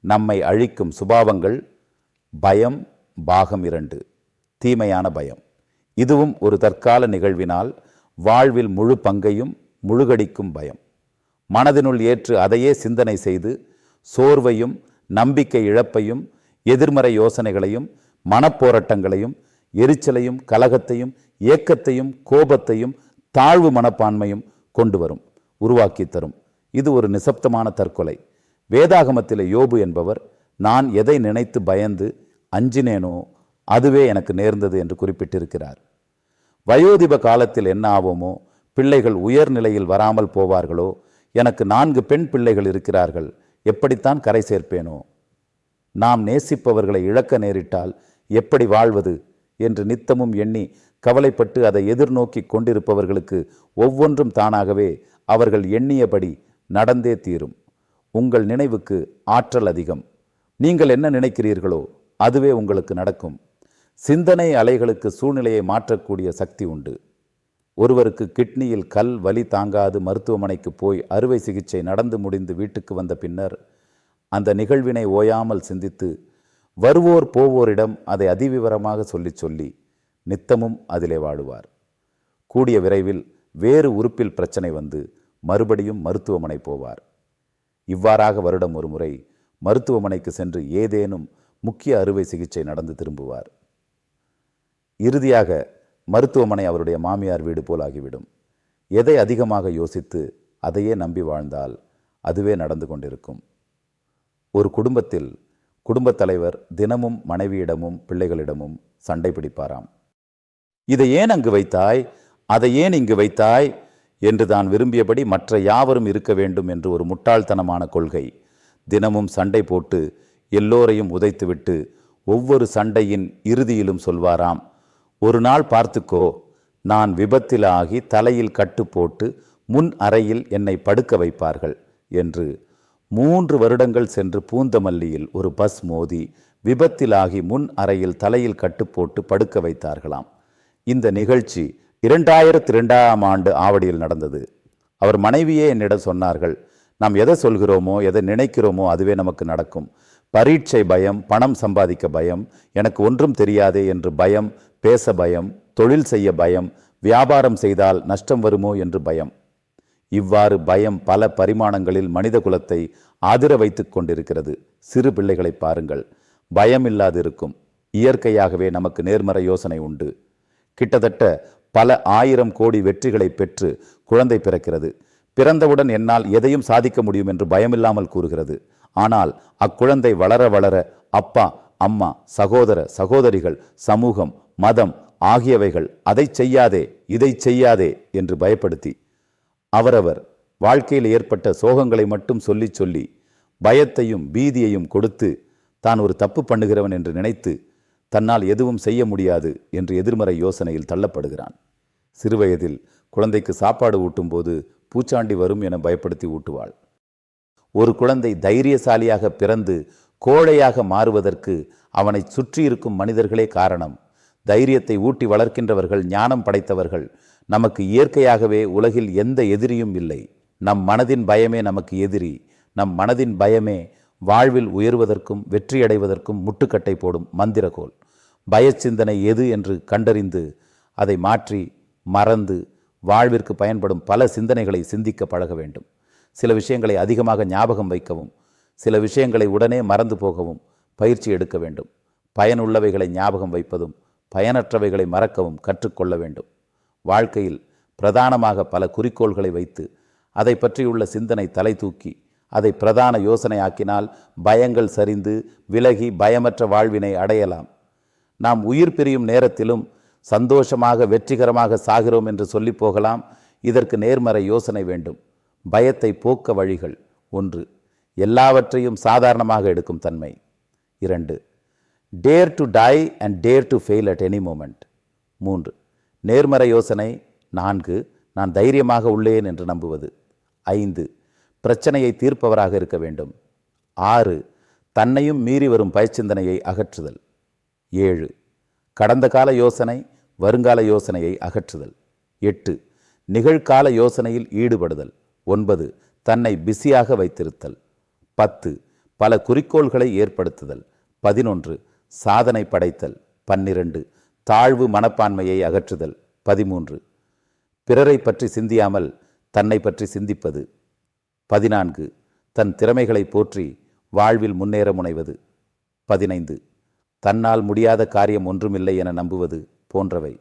நம்மை அழிக்கும் சுபாவங்கள் பயம் பாகம் இரண்டு தீமையான பயம். இதுவும் ஒரு தற்கால நிகழ்வினால் வாழ்வில் முழு பங்கையும் முழுகடிக்கும் பயம். மனதினுள் ஏற்று அதையே சிந்தனை செய்து சோர்வையும் நம்பிக்கை இழப்பையும் எதிர்மறை யோசனைகளையும் மனப்போராட்டங்களையும் எரிச்சலையும் கலகத்தையும் ஏக்கத்தையும் கோபத்தையும் தாழ்வு மனப்பான்மையும் கொண்டு வரும் உருவாக்கி தரும். இது ஒரு நிசப்தமான தற்கொலை. வேதாகமத்தில் யோபு என்பவர் நான் எதை நினைத்து பயந்து அஞ்சினேனோ அதுவே எனக்கு நேர்ந்தது என்று குறிப்பிட்டிருக்கிறார். வயோதிப காலத்தில் என்ன ஆவோமோ பிள்ளைகள் உயர்நிலையில் வராமல் போவார்களோ எனக்கு நான்கு பெண் பிள்ளைகள் இருக்கிறார்கள் எப்படித்தான் கரை சேர்ப்பேனோ? நாம் நேசிப்பவர்களை இழக்க நேரிட்டால் எப்படி வாழ்வது? என்று நித்தமும் எண்ணி கவலைப்பட்டு அதை எதிர்நோக்கி கொண்டிருப்பவர்களுக்கு ஒவ்வொன்றும் தானாகவே அவர்கள் எண்ணியபடி நடந்தே தீரும். உங்கள் நினைவுக்கு ஆற்றல் அதிகம். நீங்கள் என்ன நினைக்கிறீர்களோ அதுவே உங்களுக்கு நடக்கும். சிந்தனை அலைகளுக்கு சூழ்நிலையை மாற்றக்கூடிய சக்தி உண்டு. ஒருவருக்கு கிட்னியில் கல் வலி தாங்காது மருத்துவமனைக்கு போய் அறுவை சிகிச்சை நடந்து முடிந்து வீட்டுக்கு வந்த பின்னர் அந்த நிகழ்வினை ஓயாமல் சிந்தித்து வருவோர் போவோரிடம் அதை அதிவிவரமாக சொல்லிச் சொல்லி நித்தமும் அதிலே வாழுவார் கூடிய விரைவில் வேறு உறுப்பில் பிரச்சனை வந்து மறுபடியும் மருத்துவமனை போவார். இவ்வாறாக வருடம் ஒரு முறை மருத்துவமனைக்கு சென்று ஏதேனும் முக்கிய அறுவை சிகிச்சை நடந்து திரும்புவார். இறுதியாக மருத்துவமனை அவருடைய மாமியார் வீடு போலாகிவிடும் எதை அதிகமாக யோசித்து அதையே நம்பி வாழ்ந்தால் அதுவே நடந்து கொண்டிருக்கும். ஒரு குடும்பத்தில் குடும்பத் தலைவர் தினமும் மனைவியிடமும் பிள்ளைகளிடமும் சண்டை பிடிப்பாராம். இதை ஏன் அங்கு வைத்தாய்? அதை ஏன் இங்கு வைத்தாய்? என்று தான் விரும்பியபடி மற்ற யாவரும் இருக்க வேண்டும் என்று ஒரு முட்டாள்தனமான கொள்கை. தினமும் சண்டை போட்டு எல்லோரையும் உதைத்துவிட்டு ஒவ்வொரு சண்டையின் இறுதியிலும் சொல்வாராம் ஒரு நாள் பார்த்துக்கோ நான் விபத்தில் ஆகி தலையில் கட்டு போட்டு முன் அறையில் என்னை படுக்க வைப்பார்கள் என்று மூன்று வருடங்கள் சென்று பூந்தமல்லியில் ஒரு பஸ் மோதி விபத்திலாகி முன் அறையில் தலையில் கட்டு போட்டு படுக்க வைத்தார்களாம். இந்த நிகழ்ச்சி இரண்டாயிரத்தி ரெண்டாம் ஆண்டு ஆவடியில் நடந்தது. அவர் மனைவியே என்னிடம் சொன்னார்கள் நாம் எதை சொல்கிறோமோ எதை நினைக்கிறோமோ அதுவே நமக்கு நடக்கும். பரீட்சை பயம் பணம் சம்பாதிக்க பயம் எனக்கு ஒன்றும் தெரியாதே என்று பயம் பேச பயம் தொழில் செய்ய பயம் வியாபாரம் செய்தால் நஷ்டம் வருமோ என்று பயம். இவ்வாறு பயம் பல பரிமாணங்களில் மனித குலத்தை ஆதிர வைத்து கொண்டிருக்கிறது. சிறு பிள்ளைகளை பாருங்கள். பயம் இல்லாதிருக்கும். இயற்கையாகவே நமக்கு நேர்மறை யோசனை உண்டு. கிட்டத்தட்ட பல ஆயிரம் கோடி வெற்றிகளை பெற்று குழந்தை பிறக்கிறது. பிறந்தவுடன் என்னால் எதையும் சாதிக்க முடியும் என்று பயமில்லாமல் கூறுகிறது. ஆனால் அக்குழந்தை வளர வளர அப்பா அம்மா சகோதர சகோதரிகள் சமூகம் மதம் ஆகியவைகள் அதை செய்யாதே இதை செய்யாதே என்று பயப்படுத்தி அவரவர் வாழ்க்கையில் ஏற்பட்ட சோகங்களை மட்டும் சொல்லி சொல்லி பயத்தையும் பீதியையும் கொடுத்து தான் ஒரு தப்பு பண்ணுகிறவன் என்று நினைத்து தன்னால் எதுவும் செய்ய முடியாது என்று எதிர்மறை யோசனையில் தள்ளப்படுகிறான். சிறுவயதில் குழந்தைக்கு சாப்பாடு ஊட்டும்போது பூச்சாண்டி வரும் என பயப்படுத்தி ஊட்டுவாள். ஒரு குழந்தை தைரியசாலியாக பிறந்து கோழையாக மாறுவதற்கு அவனை சுற்றி இருக்கும் மனிதர்களே காரணம். தைரியத்தை ஊட்டி வளர்க்கின்றவர்கள் ஞானம் படைத்தவர்கள். நமக்கு இயற்கையாகவே உலகில் எந்த எதிரியும் இல்லை. நம் மனதின் பயமே நமக்கு எதிரி. நம் மனதின் பயமே வாழ்வில் உயர்வதற்கும் வெற்றியடைவதற்கும் முட்டுக்கட்டை போடும் மந்திரகோல் பயச்சிந்தனை எது என்று கண்டறிந்து அதை மாற்றி மறந்து வாழ்விற்கு பயன்படும் பல சிந்தனைகளை சிந்திக்க பழக வேண்டும். சில விஷயங்களை அதிகமாக ஞாபகம் வைக்கவும் சில விஷயங்களை உடனே மறந்து போகவும் பயிற்சி எடுக்க வேண்டும். பயனுள்ளவைகளை ஞாபகம் வைப்பதும் பயனற்றவைகளை மறக்கவும் கற்றுக்கொள்ள வேண்டும். வாழ்க்கையில் பிரதானமாக பல குறிக்கோள்களை வைத்து அதை பற்றியுள்ள சிந்தனை தலை தூக்கி அதை பிரதான யோசனையாக்கினால் பயங்கள் சரிந்து விலகி பயமற்ற வாழ்வினை அடையலாம். நாம் உயிர் பிரியும் நேரத்திலும் சந்தோஷமாக வெற்றிகரமாக சாகிறோம் என்று சொல்லி போகலாம். இதற்கு நேர்மறை யோசனை வேண்டும். பயத்தை போக்க வழிகள் ஒன்று. எல்லாவற்றையும் சாதாரணமாக எடுக்கும் தன்மை. இரண்டு. Dare to die and dare to fail at any moment மூன்று. நேர்மறை யோசனை. நான்கு. நான் தைரியமாக உள்ளேன் என்று நம்புவது. ஐந்து. பிரச்சனையை தீர்ப்பவராக இருக்க வேண்டும். ஆறு தன்னையும் மீறி வரும் பயச்சிந்தனையை அகற்றுதல். ஏழு கடந்த கால யோசனை வருங்கால யோசனையை அகற்றுதல். எட்டு நிகழ்கால யோசனையில் ஈடுபடுதல். ஒன்பது தன்னை பிஸியாக வைத்திருத்தல். பத்து பல குறிக்கோள்களை ஏற்படுத்துதல். பதினொன்று சாதனை படைத்தல். பன்னிரண்டு தாழ்வு மனப்பான்மையை அகற்றுதல். பதிமூன்று பிறரை பற்றி சிந்தியாமல் தன்னை பற்றி சிந்திப்பது. பதினான்கு. தன் திறமைகளை போற்றி வாழ்வில் முன்னேற முனைவது. பதினைந்து. தன்னால் முடியாத காரியம் ஒன்றுமில்லை என நம்புவது போன்றவை.